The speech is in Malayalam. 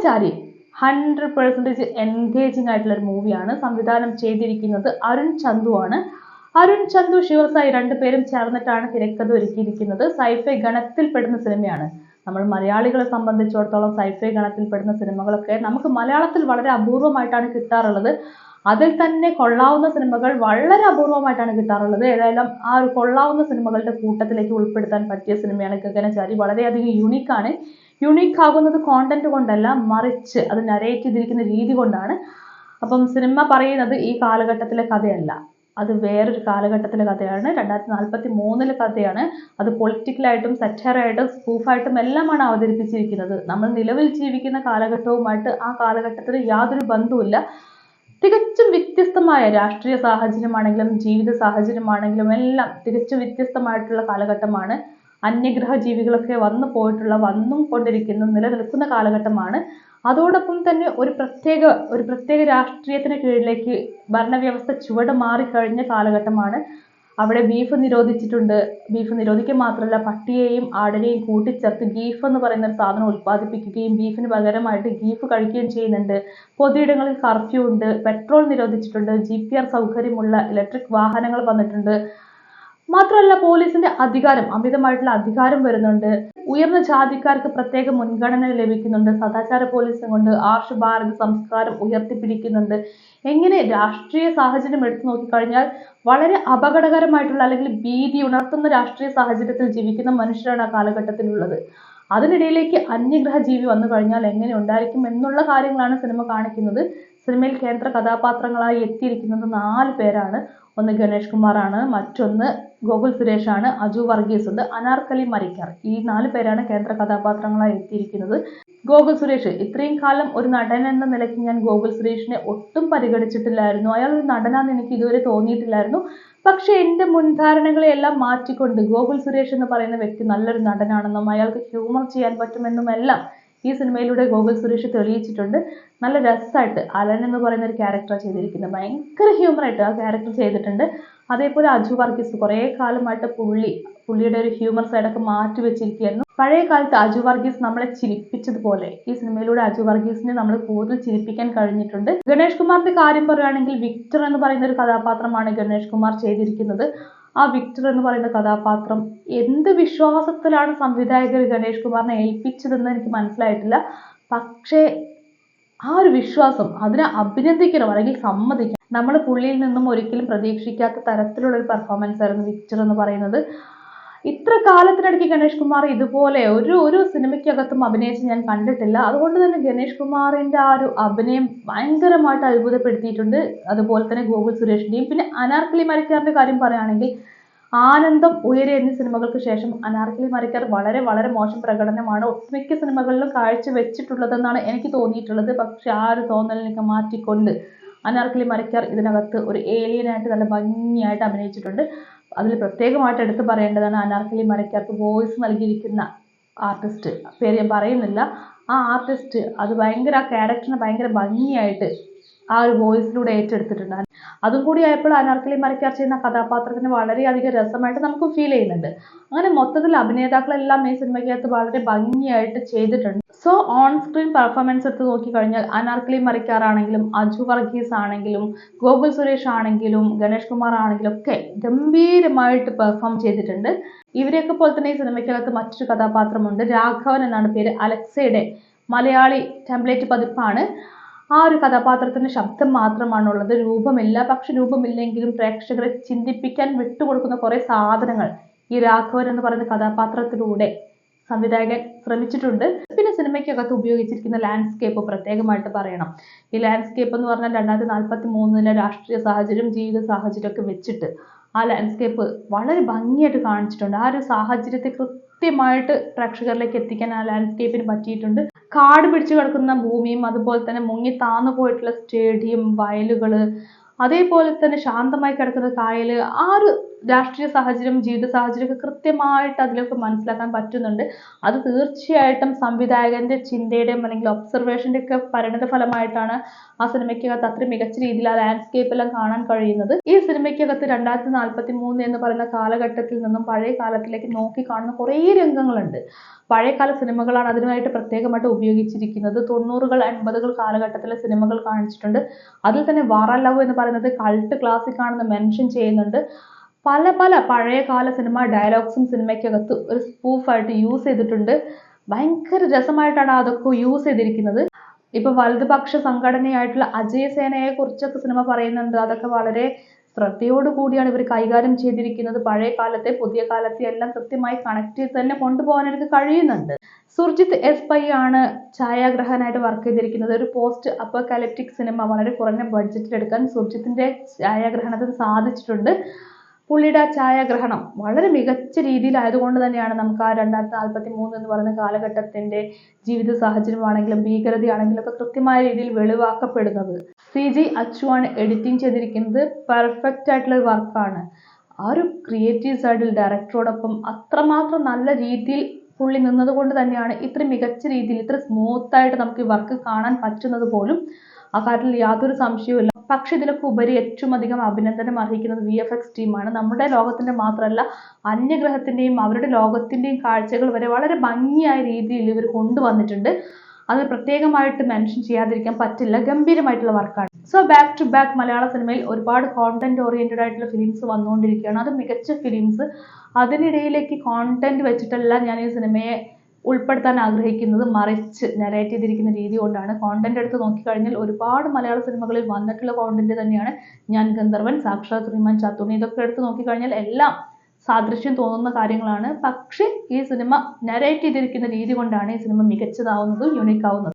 ഗഗനചാരി ഹൺഡ്രഡ് പെർസെന്റേജ് എൻഗേജിങ് ആയിട്ടുള്ള ഒരു മൂവിയാണ് സംവിധാനം ചെയ്തിരിക്കുന്നത് അരുൺ ചന്തു ആണ്. അരുൺ ചന്തു ശിവസായി രണ്ടുപേരും ചേർന്നിട്ടാണ് തിരക്കഥ ഒരുക്കിയിരിക്കുന്നത്. സൈഫൈ ഗണത്തിൽപ്പെടുന്ന സിനിമയാണ്. നമ്മൾ മലയാളികളെ സംബന്ധിച്ചിടത്തോളം സൈഫൈ ഗണത്തിൽപ്പെടുന്ന സിനിമകളൊക്കെ നമുക്ക് മലയാളത്തിൽ വളരെ അപൂർവമായിട്ടാണ് കിട്ടാറുള്ളത്. അതിൽ തന്നെ കൊള്ളാവുന്ന സിനിമകൾ വളരെ അപൂർവമായിട്ടാണ് കിട്ടാറുള്ളത്. ഏതായാലും ആ ഒരു കൊള്ളാവുന്ന സിനിമകളുടെ കൂട്ടത്തിലേക്ക് ഉൾപ്പെടുത്താൻ പറ്റിയ സിനിമയാണ് ഗഗനചാരി. വളരെയധികം യുണീക്കാണ് യുണീക്ക് ആകുന്നത് കോണ്ടന്റ് കൊണ്ടല്ല മറിച്ച് അത് നരേറ്റ് ചെയ്തിരിക്കുന്ന രീതി കൊണ്ടാണ്. അപ്പം സിനിമ പറയുന്നത് ഈ കാലഘട്ടത്തിലെ കഥയല്ല. അത് വേറൊരു കാലഘട്ടത്തിലെ കഥയാണ്. രണ്ടായിരത്തി നാൽപ്പത്തി മൂന്നിലെ കഥയാണ്. അത് പൊളിറ്റിക്കലായിട്ടും സെറ്ററായിട്ടും സ്പൂഫായിട്ടും എല്ലാമാണ് അവതരിപ്പിച്ചിരിക്കുന്നത്. നമ്മൾ നിലവിൽ ജീവിക്കുന്ന കാലഘട്ടവുമായിട്ട് ആ കാലഘട്ടത്തിൽ യാതൊരു ബന്ധവുമില്ല. തികച്ചും വ്യത്യസ്തമായ രാഷ്ട്രീയ സാഹചര്യമാണെങ്കിലും ജീവിത സാഹചര്യമാണെങ്കിലും എല്ലാം തികച്ചും വ്യത്യസ്തമായിട്ടുള്ള കാലഘട്ടമാണ്. അന്യഗ്രഹ ജീവികളൊക്കെ വന്നു പോയിട്ടുള്ള വന്നും കൊണ്ടിരിക്കുന്ന നിലനിൽക്കുന്ന കാലഘട്ടമാണ്. അതോടൊപ്പം തന്നെ ഒരു പ്രത്യേക ഒരു പ്രത്യേക രാഷ്ട്രീയത്തിന് കീഴിലേക്ക് ഭരണവ്യവസ്ഥ ചുവട് മാറിക്കഴിഞ്ഞ കാലഘട്ടമാണ്. അവിടെ ബീഫ് നിരോധിച്ചിട്ടുണ്ട്. ബീഫ് നിരോധിക്കുക മാത്രമല്ല പട്ടിയെയും ആടിനെയും കൂട്ടിച്ചേർത്ത് ഗീഫ് എന്ന് പറയുന്ന ഒരു സാധനം ഉൽപ്പാദിപ്പിക്കുകയും ബീഫിന് പകരമായിട്ട് ഗീഫ് കഴിക്കുകയും ചെയ്യുന്നുണ്ട്. പൊതുയിടങ്ങളിൽ കർഫ്യൂ ഉണ്ട് പെട്രോൾ നിരോധിച്ചിട്ടുണ്ട് ജി പി ആർ സൗകര്യമുള്ള ഇലക്ട്രിക് വാഹനങ്ങൾ വന്നിട്ടുണ്ട്. മാത്രമല്ല പോലീസിന്റെ അധികാരം അമിതമായിട്ടുള്ള അധികാരം വരുന്നുണ്ട്. ഉയർന്ന ജാതിക്കാർക്ക് പ്രത്യേക മുൻഗണന ലഭിക്കുന്നുണ്ട്. സദാചാര പോലീസും കൊണ്ട് ആർഷ ഭാരത സംസ്കാരം ഉയർത്തിപ്പിടിക്കുന്നുണ്ട്. എങ്ങനെ രാഷ്ട്രീയ സാഹചര്യം എടുത്തു നോക്കിക്കഴിഞ്ഞാൽ വളരെ അപകടകരമായിട്ടുള്ള അല്ലെങ്കിൽ ഭീതി ഉണർത്തുന്ന രാഷ്ട്രീയ സാഹചര്യത്തിൽ ജീവിക്കുന്ന മനുഷ്യരാണ് ആ കാലഘട്ടത്തിലുള്ളത്. അതിനിടയിലേക്ക് അന്യഗ്രഹ ജീവി വന്നു കഴിഞ്ഞാൽ എങ്ങനെ ഉണ്ടായിരിക്കും എന്നുള്ള കാര്യങ്ങളാണ് സിനിമ കാണിക്കുന്നത്. സിനിമയിൽ കേന്ദ്ര കഥാപാത്രങ്ങളായി എത്തിയിരിക്കുന്നത് നാല് പേരാണ്. ഒന്ന് ഗണേഷ് കുമാറാണ് മറ്റൊന്ന് ഗോകുൽ ആണ് അജു വർഗീസ് ഉണ്ട്. അനാർക്കലി മരിക്കാർ. ഈ നാല് പേരാണ് കേന്ദ്ര കഥാപാത്രങ്ങളായി എത്തിയിരിക്കുന്നത്. ഗോകുൽ സുരേഷ് ഇത്രയും കാലം ഒരു നടൻ എന്ന നിലയ്ക്ക് ഞാൻ ഗോകുൽ സുരേഷിനെ ഒട്ടും പരിഗണിച്ചിട്ടില്ലായിരുന്നു. അയാൾ ഒരു നടനാന്ന് എനിക്ക് ഇതുവരെ തോന്നിയിട്ടില്ലായിരുന്നു. പക്ഷെ എന്റെ മുൻധാരണകളെയെല്ലാം മാറ്റിക്കൊണ്ട് ഗോകുൽ സുരേഷ് എന്ന് പറയുന്ന വ്യക്തി നല്ലൊരു നടനാണെന്നും അയാൾക്ക് ഹ്യൂമർ ചെയ്യാൻ പറ്റുമെന്നും എല്ലാം ഈ സിനിമയിലൂടെ ഗോകുൽ സുരേഷ് തെളിയിച്ചിട്ടുണ്ട്. നല്ല രസമായിട്ട് അലൻ എന്ന് പറയുന്ന ഒരു ക്യാരക്ടർ ചെയ്തിരിക്കുന്നത് ഭയങ്കര ഹ്യൂമറായിട്ട് ആ ക്യാരക്ടർ ചെയ്തിട്ടുണ്ട്. അതേപോലെ അജു വർഗീസ് കുറേ കാലമായിട്ട് പുള്ളി പുള്ളിയുടെ ഒരു ഹ്യൂമർ സൈഡൊക്കെ മാറ്റി വെച്ചിരിക്കുകയായിരുന്നു. പഴയ കാലത്ത് അജു വർഗീസ് നമ്മളെ ചിരിപ്പിച്ചതുപോലെ ഈ സിനിമയിലൂടെ അജു വർഗീസിനെ നമ്മൾ കൂടുതൽ ചിരിപ്പിക്കാൻ കഴിഞ്ഞിട്ടുണ്ട്. ഗണേഷ് കുമാറിന്റെ കാര്യം പറയുകയാണെങ്കിൽ വിക്ടർ എന്ന് പറയുന്ന ഒരു കഥാപാത്രമാണ് ഗണേഷ് കുമാർ ചെയ്തിരിക്കുന്നത്. ആ വിക്ടർ എന്ന് പറയുന്ന കഥാപാത്രം എന്ത് വിശ്വാസത്തിലാണ് സംവിധായകർ ഗണേഷ് കുമാറിനെ ഏൽപ്പിച്ചതെന്ന് എനിക്ക് മനസ്സിലായിട്ടില്ല. പക്ഷേ ആ ഒരു വിശ്വാസം അതിനെ അഭിനന്ദിക്കണം അല്ലെങ്കിൽ സമ്മതിക്കണം. നമ്മൾ പുള്ളിയിൽ നിന്നും ഒരിക്കലും പ്രതീക്ഷിക്കാത്ത തരത്തിലുള്ള ഒരു പെർഫോമൻസ് ആയിരുന്നു വിക്ടർ എന്ന് പറയുന്നത്. ഇത്ര കാലത്തിനിടയ്ക്ക് ഗണേഷ് കുമാർ ഇതുപോലെ ഒരു ഒരു സിനിമയ്ക്കകത്തും അഭിനയിച്ച് ഞാൻ കണ്ടിട്ടില്ല. അതുകൊണ്ട് തന്നെ ഗണേഷ് കുമാറിന്റെ ആ ഒരു അഭിനയം ഭയങ്കരമായിട്ട് അത്ഭുതപ്പെടുത്തിയിട്ടുണ്ട്. അതുപോലെ തന്നെ ഗോകുൽ സുരേഷിന്റെയും. പിന്നെ അനാർക്കലി മരക്കാരന്റെ കാര്യം പറയുകയാണെങ്കിൽ ആനന്ദം ഉയരെ എന്നീ സിനിമകൾക്ക് ശേഷം അനാർക്കലി മരക്കാർ വളരെ വളരെ മോശം പ്രകടനമാണ് ഒട്ടുമിക്ക സിനിമകളിലും കാഴ്ച വെച്ചിട്ടുള്ളതെന്നാണ് എനിക്ക് തോന്നിയിട്ടുള്ളത്. പക്ഷെ ആ ഒരു തോന്നലിനൊക്കെ മാറ്റിക്കൊണ്ട് അനാർക്കലി മരക്കാർ ഇതിനകത്ത് ഒരു ഏലിയനായിട്ട് നല്ല ഭംഗിയായിട്ട് അഭിനയിച്ചിട്ടുണ്ട്. അതിൽ പ്രത്യേകമായിട്ട് എടുത്തു പറയേണ്ടതാണ് അനാർക്കലി മരയ്ക്കകത്ത് വോയിസ് നൽകിയിരിക്കുന്ന ആർട്ടിസ്റ്റ്. പേര് ഞാൻ പറയുന്നില്ല. ആ ആർട്ടിസ്റ്റ് അത് ഭയങ്കര ആ ക്യാരക്ടറിനെ ഭയങ്കര ഭംഗിയായിട്ട് ആ ഒരു വോയിസിലൂടെ ഏറ്റെടുത്തിട്ടുണ്ട് അതും കൂടി ആയപ്പോൾ അനാർക്കലി മരക്കാർ ചെയ്യുന്ന കഥാപാത്രത്തിന് വളരെയധികം രസമായിട്ട് നമുക്ക് ഫീൽ ചെയ്യുന്നുണ്ട്. അങ്ങനെ മൊത്തത്തിൽ അഭിനേതാക്കളെല്ലാം ഈ സിനിമയ്ക്കകത്ത് വളരെ ഭംഗിയായിട്ട് ചെയ്തിട്ടുണ്ട്. സോ ഓൺ സ്ക്രീൻ പെർഫോമൻസ് എടുത്ത് നോക്കിക്കഴിഞ്ഞാൽ അനാർക്കലി മറിക്കാറാണെങ്കിലും അജു വർഗീസ് ആണെങ്കിലും ഗോകുൽ സുരേഷ് ആണെങ്കിലും ഗണേഷ് കുമാർ ആണെങ്കിലും ഒക്കെ ഗംഭീരമായിട്ട് പെർഫോം ചെയ്തിട്ടുണ്ട്. ഇവരെയൊക്കെ പോലെ തന്നെ ഈ സിനിമയ്ക്കകത്ത് മറ്റൊരു കഥാപാത്രമുണ്ട്. രാഘവൻ എന്നാണ് പേര്. അലക്സയുടെ മലയാളി ടെംപ്ലേറ്റ് പതിപ്പാണ്. ആ ഒരു കഥാപാത്രത്തിന് ശബ്ദം മാത്രമാണുള്ളത്. രൂപമില്ല പക്ഷെ രൂപമില്ലെങ്കിലും പ്രേക്ഷകരെ ചിന്തിപ്പിക്കാൻ വിട്ടുകൊടുക്കുന്ന കുറേ സാധനങ്ങൾ ഈ രാഘവൻ എന്ന് പറയുന്ന കഥാപാത്രത്തിലൂടെ സംവിധായകൻ ശ്രമിച്ചിട്ടുണ്ട്. പിന്നെ സിനിമയ്ക്കകത്ത് ഉപയോഗിച്ചിരിക്കുന്ന ലാൻഡ്സ്കേപ്പ് പ്രത്യേകമായിട്ട് പറയണം. ഈ ലാൻഡ്സ്കേപ്പ് എന്ന് പറഞ്ഞാൽ രണ്ടായിരത്തി നാൽപ്പത്തി മൂന്നിലെ രാഷ്ട്രീയ സാഹചര്യം ജീവിത സാഹചര്യമൊക്കെ വെച്ചിട്ട് ആ ലാൻഡ്സ്കേപ്പ് വളരെ ഭംഗിയായിട്ട് കാണിച്ചിട്ടുണ്ട്. ആ ഒരു സാഹചര്യത്തെ കൃത്യമായിട്ട് പ്രേക്ഷകരിലേക്ക് എത്തിക്കാൻ ആ ലാൻഡ്സ്കേപ്പിന് പറ്റിയിട്ടുണ്ട്. കാട് പിടിച്ചു കിടക്കുന്ന ഭൂമിയും അതുപോലെ തന്നെ മുങ്ങി താന്നു പോയിട്ടുള്ള സ്റ്റേഡിയം വയലുകൾ അതേപോലെ തന്നെ ശാന്തമായി കിടക്കുന്ന കായൽ ആ ഒരു രാഷ്ട്രീയ സാഹചര്യം ജീവിത സാഹചര്യമൊക്കെ കൃത്യമായിട്ട് അതിലൊക്കെ മനസ്സിലാക്കാൻ പറ്റുന്നുണ്ട്. അത് തീർച്ചയായിട്ടും സംവിധായകന്റെ ചിന്തയുടെയും അല്ലെങ്കിൽ ഒബ്സർവേഷന്റെ ഒക്കെ പരിണത ഫലമായിട്ടാണ് ആ സിനിമയ്ക്കകത്ത് അത്ര മികച്ച രീതിയിൽ ആ ലാൻഡ്സ്കേപ്പ് എല്ലാം കാണാൻ കഴിയുന്നത്. ഈ സിനിമയ്ക്കകത്ത് രണ്ടായിരത്തി നാൽപ്പത്തി മൂന്ന് എന്ന് പറയുന്ന കാലഘട്ടത്തിൽ നിന്നും പഴയ കാലത്തിലേക്ക് നോക്കി കാണുന്ന കുറേ രംഗങ്ങളുണ്ട്. പഴയകാല സിനിമകളാണ് അതിനായിട്ട് പ്രത്യേകമായിട്ട് ഉപയോഗിച്ചിരിക്കുന്നത്. തൊണ്ണൂറുകൾ എൺപതുകൾ കാലഘട്ടത്തിലെ സിനിമകൾ കാണിച്ചിട്ടുണ്ട്. അതിൽ തന്നെ വാറ ലവ് എന്ന് പറയുന്നത് കൾട്ട് ക്ലാസിക് ആണെന്ന് മെൻഷൻ ചെയ്യുന്നുണ്ട്. പല പല പഴയകാല സിനിമ ഡയലോഗ്സും സിനിമയ്ക്കകത്ത് ഒരു സ്പൂഫായിട്ട് യൂസ് ചെയ്തിട്ടുണ്ട്. ഭയങ്കര രസമായിട്ടാണ് അതൊക്കെ യൂസ് ചെയ്തിരിക്കുന്നത്. ഇപ്പൊ വലതുപക്ഷ സംഘടനയായിട്ടുള്ള അജയ് സേനയെ കുറിച്ചൊക്കെ സിനിമ പറയുന്നുണ്ട്. അതൊക്കെ വളരെ ശ്രദ്ധയോടു കൂടിയാണ് ഇവർ കൈകാര്യം ചെയ്തിരിക്കുന്നത്. പഴയ കാലത്തെ പുതിയ കാലത്തെ എല്ലാം കൃത്യമായി കണക്ട് ചെയ്ത് തന്നെ കൊണ്ടുപോകാൻ അവർക്ക് കഴിയുന്നുണ്ട്. സുർജിത്ത് എസ് പൈ ആണ് ഛായാഗ്രഹനായിട്ട് വർക്ക് ചെയ്തിരിക്കുന്നത്. ഒരു പോസ്റ്റ് അപ്പോകാലിപ്റ്റിക് സിനിമ വളരെ കുറഞ്ഞ ബഡ്ജറ്റിൽ എടുക്കാൻ സുർജിത്തിന്റെ ഛായാഗ്രഹണത്തിന് സാധിച്ചിട്ടുണ്ട്. പുള്ളിയുടെ ആ ഛായാഗ്രഹണം വളരെ മികച്ച രീതിയിലായതുകൊണ്ട് തന്നെയാണ് നമുക്ക് ആ രണ്ടായിരത്തി നാൽപ്പത്തി മൂന്ന് എന്ന് പറയുന്ന കാലഘട്ടത്തിന്റെ ജീവിത സാഹചര്യമാണെങ്കിലും ഭീകരതയാണെങ്കിലും ഒക്കെ കൃത്യമായ രീതിയിൽ വെളിവാക്കപ്പെടുന്നത്. സി ജി അച്ചു ആണ് എഡിറ്റിംഗ് ചെയ്തിരിക്കുന്നത്. പെർഫെക്റ്റ് ആയിട്ടുള്ള ഒരു വർക്കാണ്. ആ ഒരു ക്രിയേറ്റീവ് സൈഡിൽ ഡയറക്ടറോടൊപ്പം അത്രമാത്രം നല്ല രീതിയിൽ പുള്ളി നിന്നത് കൊണ്ട് തന്നെയാണ് ഇത്ര മികച്ച രീതിയിൽ ഇത്ര സ്മൂത്ത് ആയിട്ട് നമുക്ക് ഈ വർക്ക് കാണാൻ പറ്റുന്നത് പോലും ആ കാര്യത്തിൽ യാതൊരു സംശയവുമില്ല. പക്ഷെ ഇതിലൊക്കെ ഉപരി ഏറ്റവും അധികം അഭിനന്ദനം അർഹിക്കുന്നത് വി എഫ് എക്സ് ടീമാണ്. നമ്മുടെ ലോകത്തിന്റെ മാത്രമല്ല അന്യഗ്രഹത്തിന്റെയും അവരുടെ ലോകത്തിന്റെയും കാഴ്ചകൾ വരെ വളരെ ഭംഗിയായ രീതിയിൽ ഇവർ കൊണ്ടുവന്നിട്ടുണ്ട്. അത് പ്രത്യേകമായിട്ട് മെൻഷൻ ചെയ്യാതിരിക്കാൻ പറ്റില്ല. ഗംഭീരമായിട്ടുള്ള വർക്കാണ് സോ ബാക്ക് ടു ബാക്ക് മലയാള സിനിമയിൽ ഒരുപാട് കോണ്ടന്റ് ഓറിയന്റഡ് ആയിട്ടുള്ള ഫിലിംസ് വന്നുകൊണ്ടിരിക്കുകയാണ്. അത് മികച്ച ഫിലിംസ് അതിനിടയിലേക്ക് കോണ്ടന്റ് വെച്ചിട്ടല്ല ഞാൻ ഈ സിനിമയെ ഉൾപ്പെടുത്താൻ ആഗ്രഹിക്കുന്നത് മറിച്ച് നരേറ്റ് ചെയ്തിരിക്കുന്ന രീതി കൊണ്ടാണ്. കോണ്ടന്റ് എടുത്ത് നോക്കിക്കഴിഞ്ഞാൽ ഒരുപാട് മലയാള സിനിമകളിൽ വന്നിട്ടുള്ള കോണ്ടന്റ് തന്നെയാണ് ഞാൻ ഗന്ധർവൻ സാക്ഷാത് ശ്രീമാൻ ചാത്തുണി ഇതൊക്കെ എടുത്ത് നോക്കിക്കഴിഞ്ഞാൽ എല്ലാം സാദൃശ്യം തോന്നുന്ന കാര്യങ്ങളാണ്. പക്ഷേ ഈ സിനിമ നരേറ്റ് ചെയ്തിരിക്കുന്ന രീതി കൊണ്ടാണ് ഈ സിനിമ മികച്ചതാവുന്നതും യുണീക്ക് ആവുന്നതും.